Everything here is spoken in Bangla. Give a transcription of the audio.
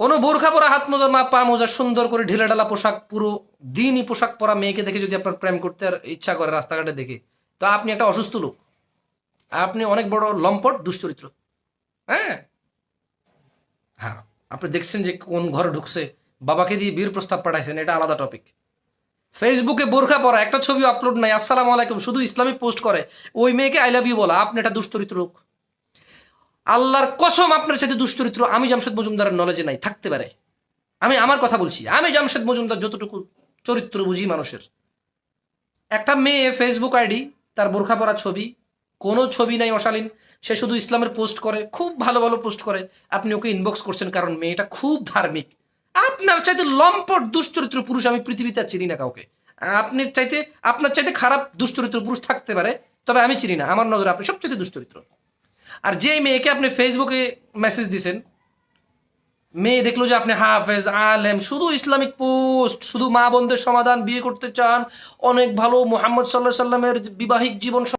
কোনো বোরখা পরা হাত মোজা মা পা মোজা সুন্দর করে ঢিলা ঢালা পোশাক, পুরো দিনই পোশাক পরা মেয়েকে দেখে যদি আপনার প্রেম করতে ইচ্ছা করে রাস্তাঘাটে দেখে, তো আপনি একটা অসুস্থ লোক। আপনি অনেক বড় লম্পট, দুশ্চরিত্র। হ্যাঁ? হ্যাঁ আপনি দেখছেন যে কোন ঘরে ঢুকছে, বাবাকে দিয়ে বীর প্রস্তাব পাঠাইছেন, এটা আলাদা টপিক ফেসবুকে বোরখা পরা, একটা ছবি আপলোড নাই, আসসালামু আলাইকুম, শুধু ইসলামিক পোস্ট করে, ওই মেয়েকে আই লাভ ইউ বলা, আপনি এটা দুশ্চরিত্র লোক। আল্লাহর কসম আপনার সাথে দুশ্চরিত্র আমি জামশেদ মজুমদারের নলেজে নাই, থাকতে পারে। আমি আমার কথা বলছি, আমি জামশেদ মজুমদার যতটুকু চরিত্র বুঝি মানুষের। একটা মেয়ে ফেসবুক আইডি তার বোরখা পরা ছবি, কোনো ছবি নাই অশালীন, সে শুধু ইসলামের পোস্ট করে, খুব ভালো ভালো পোস্ট করে। আপনি ওকে ইনবক্স করছেন কারণ মেয়েটা খুব ধার্মিক। আপনার চাইতে লম্পট দুশ্চরিত্র পুরুষ আমি পৃথিবীতে চিনি না কাউকে। আপনি চাইতে, আপনার চাইতে খারাপ দুশ্চরিত্র পুরুষ থাকতে পারে, তবে আমি চিনি না। আমার নজরে আপনি সবচেয়ে দুশ্চরিত্র আর যে মেয়েকে আপনি ফেসবুকে মেসেজ দিছেন, মেয়ে দেখল যে আপনি হাফেজ, আলেম, শুধু ইসলামিক পোস্ট, শুধু মা বোনদের সমাধান, বিয়ে করতে চান, অনেক ভালো মোহাম্মদ সাল্লাহ সাল্লামের বিবাহিক জীবন